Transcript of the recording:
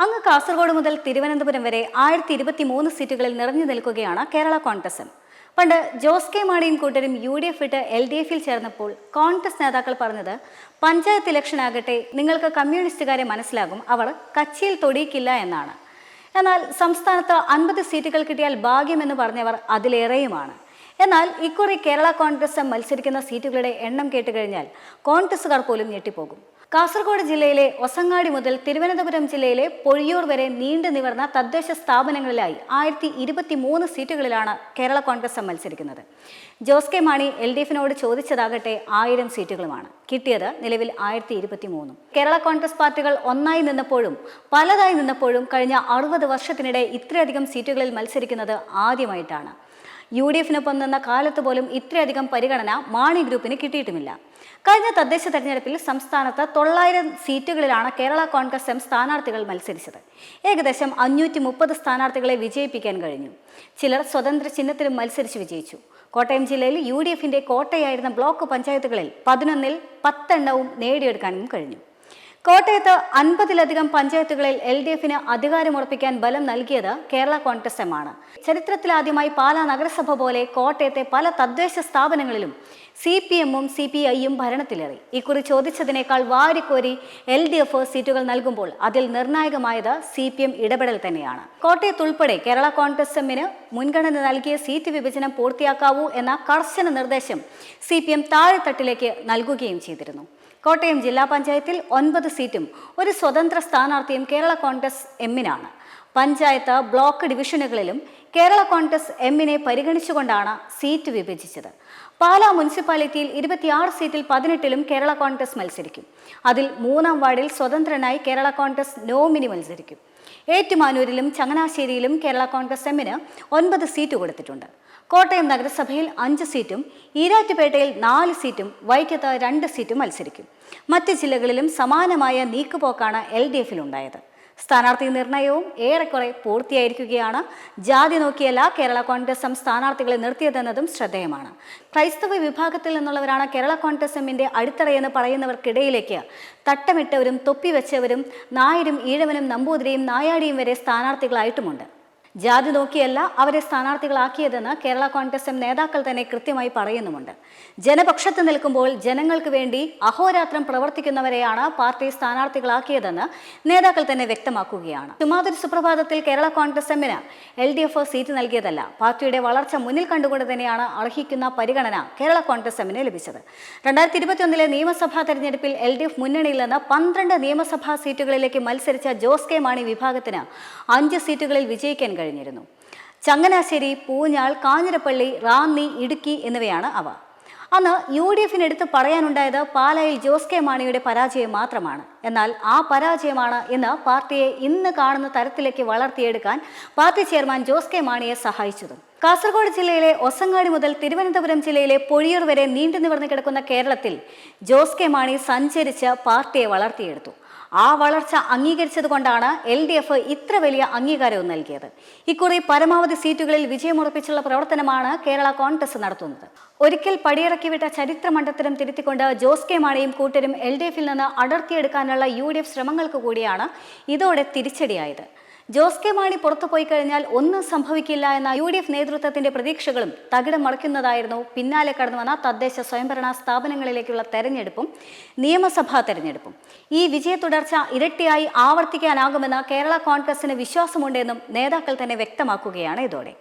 അങ്ങ് കാസർഗോഡ് മുതൽ തിരുവനന്തപുരം വരെ ആയിരത്തി ഇരുപത്തി മൂന്ന് സീറ്റുകളിൽ നിറഞ്ഞു നിൽക്കുകയാണ് കേരള കോൺഗ്രസും. പണ്ട് ജോസ് കെ മാണിയും കൂട്ടരും യു ഡി എഫ് ഇട്ട് എൽ ഡി എഫിൽ ചേർന്നപ്പോൾ കോൺഗ്രസ് നേതാക്കൾ പറഞ്ഞത് പഞ്ചായത്ത് ഇലക്ഷൻ ആകട്ടെ നിങ്ങൾക്ക് കമ്മ്യൂണിസ്റ്റുകാരെ മനസ്സിലാകും അവർ കച്ചിയിൽ തൊടിയിക്കില്ല എന്നാണ്. എന്നാൽ സംസ്ഥാനത്ത് അൻപത് സീറ്റുകൾ കിട്ടിയാൽ ഭാഗ്യമെന്ന് പറഞ്ഞവർ അതിലേറെയുമാണ്. എന്നാൽ ഇക്കുറി കേരള കോൺഗ്രസ് മത്സരിക്കുന്ന സീറ്റുകളുടെ എണ്ണം കേട്ടുകഴിഞ്ഞാൽ കോൺഗ്രസുകാർ പോലും ഞെട്ടിപ്പോകും. കാസർഗോഡ് ജില്ലയിലെ ഒസങ്ങാടി മുതൽ തിരുവനന്തപുരം ജില്ലയിലെ പൊഴിയൂർ വരെ നീണ്ടു നിവർന്ന തദ്ദേശ സ്ഥാപനങ്ങളിലായി ആയിരത്തി ഇരുപത്തി മൂന്ന് സീറ്റുകളിലാണ് കേരള കോൺഗ്രസ് മത്സരിക്കുന്നത്. Jose K Mani L D എഫിനോട് ചോദിച്ചതാകട്ടെ ആയിരം സീറ്റുകളുമാണ്. കിട്ടിയത് നിലവിൽ ആയിരത്തി ഇരുപത്തി മൂന്നും കേരള കോൺഗ്രസ് പാർട്ടികൾ ഒന്നായി നിന്നപ്പോഴും പലതായി നിന്നപ്പോഴും കഴിഞ്ഞ അറുപത് വർഷത്തിനിടെ ഇത്രയധികം സീറ്റുകളിൽ മത്സരിക്കുന്നത് ആദ്യമായിട്ടാണ്. യു ഡി എഫിനൊപ്പം നിന്ന കാലത്ത് പോലും ഇത്രയധികം പരിഗണന മാണി ഗ്രൂപ്പിന് കിട്ടിയിട്ടുമില്ല. കഴിഞ്ഞ തദ്ദേശ തെരഞ്ഞെടുപ്പിൽ സംസ്ഥാനത്ത് തൊള്ളായിരം സീറ്റുകളിലാണ് കേരള കോൺഗ്രസ് എം സ്ഥാനാർത്ഥികൾ മത്സരിച്ചത്. ഏകദേശം അഞ്ഞൂറ്റി മുപ്പത് സ്ഥാനാർത്ഥികളെ വിജയിപ്പിക്കാൻ കഴിഞ്ഞു. ചിലർ സ്വതന്ത്ര ചിഹ്നത്തിലും മത്സരിച്ച് വിജയിച്ചു. കോട്ടയം ജില്ലയിൽ യു ഡി എഫിന്റെ കോട്ടയായിരുന്ന ബ്ലോക്ക് പഞ്ചായത്തുകളിൽ പതിനൊന്നിൽ പത്തെണ്ണവും നേടിയെടുക്കാനും കഴിഞ്ഞു. കോട്ടയത്ത് അൻപതിലധികം പഞ്ചായത്തുകളിൽ എൽ ഡി എഫിന് അധികാരമുറപ്പിക്കാൻ ബലം നൽകിയത് കേരള കോൺഗ്രസ് എം ആണ്. ചരിത്രത്തിലാദ്യമായി പാലാ നഗരസഭ പോലെ കോട്ടയത്തെ പല തദ്ദേശ സ്ഥാപനങ്ങളിലും സി പി എമ്മും സി പി ഐയും ഭരണത്തിലേറി. ഇക്കുറി ചോദിച്ചതിനേക്കാൾ വാരിക്കോരി എൽ ഡി എഫ് സീറ്റുകൾ നൽകുമ്പോൾ അതിൽ നിർണായകമായത് സി പി എം ഇടപെടൽ തന്നെയാണ്. കോട്ടയത്തുൾപ്പെടെ കേരള കോൺഗ്രസ് എമ്മിന് മുൻഗണന നൽകിയ സീറ്റ് വിഭജനം പൂർത്തിയാക്കാവൂ എന്ന കർശന നിർദ്ദേശം സി പി എം താഴെത്തട്ടിലേക്ക് നൽകുകയും ചെയ്തിരുന്നു. കോട്ടയം ജില്ലാ പഞ്ചായത്തിൽ ഒൻപത് സീറ്റും ഒരു സ്വതന്ത്ര സ്ഥാനാർത്ഥിയും കേരള കോൺഗ്രസ് എമ്മിനാണ്. പഞ്ചായത്ത് ബ്ലോക്ക് ഡിവിഷനുകളിലും കേരള കോൺഗ്രസ് എമ്മിനെ പരിഗണിച്ചുകൊണ്ടാണ് സീറ്റ് വിഭജിച്ചത്. പാലാ മുനിസിപ്പാലിറ്റിയിൽ ഇരുപത്തിയാറ് സീറ്റിൽ പതിനെട്ടിലും കേരള കോൺഗ്രസ് മത്സരിക്കും. അതിൽ മൂന്നാം വാർഡിൽ സ്വതന്ത്രനായി കേരള കോൺഗ്രസ് നോമിനി മത്സരിക്കും. ഏറ്റുമാനൂരിലും ചങ്ങനാശ്ശേരിയിലും കേരള കോൺഗ്രസ് എമ്മിന് ഒൻപത് സീറ്റ് കൊടുത്തിട്ടുണ്ട്. കോട്ടയം നഗരസഭയിൽ അഞ്ച് സീറ്റും ഈരാറ്റുപേട്ടയിൽ നാല് സീറ്റും വൈക്കത്ത് രണ്ട് സീറ്റും മത്സരിക്കും. മറ്റ് ജില്ലകളിലും സമാനമായ നീക്കുപോക്കാണ് എൽ ഡി എഫിലുണ്ടായത്. സ്ഥാനാർത്ഥി നിർണയവും ഏറെക്കുറെ പൂർത്തിയായിരിക്കുകയാണ്. ജാതി നോക്കിയല്ല കേരള കോൺഗ്രസ് എം സ്ഥാനാർത്ഥികളെ നിർത്തിയതെന്നതും ശ്രദ്ധേയമാണ്. ക്രൈസ്തവ വിഭാഗത്തിൽ നിന്നുള്ളവരാണ് കേരള കോൺഗ്രസ് എമ്മിന്റെ അടിത്തറയെന്ന് പറയുന്നവർക്കിടയിലേക്ക് തട്ടമിട്ടവരും തൊപ്പി വെച്ചവരും നായരും ഈഴവനും നമ്പൂതിരിയും നായാടിയും വരെ സ്ഥാനാർത്ഥികളായിട്ടുമുണ്ട്. ജാതി നോക്കിയല്ല അവരെ സ്ഥാനാർത്ഥികളാക്കിയതെന്ന് കേരള കോൺഗ്രസ് എം നേതാക്കൾ തന്നെ കൃത്യമായി പറയുന്നുമുണ്ട്. ജനപക്ഷത്ത് നിൽക്കുമ്പോൾ ജനങ്ങൾക്ക് വേണ്ടി അഹോരാത്രം പ്രവർത്തിക്കുന്നവരെയാണ് പാർട്ടി സ്ഥാനാർത്ഥികളാക്കിയതെന്ന് നേതാക്കൾ തന്നെ വ്യക്തമാക്കുകയാണ്. ചുമാതൊരു സുപ്രഭാതത്തിൽ കേരള കോൺഗ്രസ് എമ്മിന് എൽ ഡി എഫ് സീറ്റ് നൽകിയതല്ല. പാർട്ടിയുടെ വളർച്ച മുന്നിൽ കണ്ടുകൊണ്ട് തന്നെയാണ് അർഹിക്കുന്ന പരിഗണന കേരള കോൺഗ്രസ് എമ്മിന് ലഭിച്ചത്. രണ്ടായിരത്തി ഇരുപത്തിയൊന്നിലെ നിയമസഭാ തെരഞ്ഞെടുപ്പിൽ എൽ ഡി എഫ് മുന്നണിയിൽ നിന്ന് പന്ത്രണ്ട് നിയമസഭാ സീറ്റുകളിലേക്ക് മത്സരിച്ച ജോസ് കെ മാണി വിഭാഗത്തിന് അഞ്ച് സീറ്റുകളിൽ വിജയിക്കാൻ കഴിഞ്ഞിരുന്നു. ചങ്ങനാശ്ശേരി പൂഞ്ഞാൾ കാഞ്ഞിരപ്പള്ളി റാന്നി ഇടുക്കി എന്നിവയാണ് അവ. അന്ന് യു ഡി എഫിനെടുത്ത് പറയാനുണ്ടായത് പാലായിൽ ജോസ് കെ മാണിയുടെ പരാജയം മാത്രമാണ്. എന്നാൽ ആ പരാജയമാണ് ഇന്ന് പാർട്ടിയെ ഇന്ന് കാണുന്ന തരത്തിലേക്ക് വളർത്തിയെടുക്കാൻ പാർട്ടി ചെയർമാൻ ജോസ് കെ മാണിയെ സഹായിച്ചതും. കാസർഗോഡ് ജില്ലയിലെ ഒസങ്ങാടി മുതൽ തിരുവനന്തപുരം ജില്ലയിലെ പൊഴിയൂർ വരെ നീണ്ടു നിവർന്നു കിടക്കുന്ന കേരളത്തിൽ ജോസ് കെ മാണി സഞ്ചരിച്ച് പാർട്ടിയെ വളർത്തിയെടുത്തു. ആ വളർച്ച അംഗീകരിച്ചത് കൊണ്ടാണ് എൽ ഡി എഫ് ഇത്ര വലിയ അംഗീകാരവും നൽകിയത്. ഇക്കുറി പരമാവധി സീറ്റുകളിൽ വിജയമുറപ്പിച്ചുള്ള പ്രവർത്തനമാണ് കേരള കോൺഗ്രസ് നടത്തുന്നത്. ഒരിക്കൽ പടിയിറക്കിവിട്ട ചരിത്ര മണ്ഡലത്തിലും തിരുത്തിക്കൊണ്ട് ജോസ് കെ മാണിയും കൂട്ടരും എൽ ഡി എഫിൽ നിന്ന് അടർത്തിയെടുക്കാനുള്ള യു ഡി എഫ് ശ്രമങ്ങൾക്ക് കൂടിയാണ് ഇതോടെ തിരിച്ചടിയായത്. ജോസ് കെ മാണി പുറത്തു പോയി കഴിഞ്ഞാൽ ഒന്നും സംഭവിക്കില്ല എന്ന യു ഡി എഫ് നേതൃത്വത്തിന്റെ പ്രതീക്ഷകളും തകിടം മറിക്കുന്നതായിരുന്നു. പിന്നാലെ കടന്നു വന്ന തദ്ദേശ സ്വയംഭരണ സ്ഥാപനങ്ങളിലേക്കുള്ള തെരഞ്ഞെടുപ്പും നിയമസഭാ തെരഞ്ഞെടുപ്പും. ഈ വിജയ തുടർച്ച ഇരട്ടിയായി ആവർത്തിക്കാനാകുമെന്ന കേരള കോൺഗ്രസിന് വിശ്വാസമുണ്ടെന്നും നേതാക്കൾ തന്നെ വ്യക്തമാക്കുകയാണ് ഇതോടെ.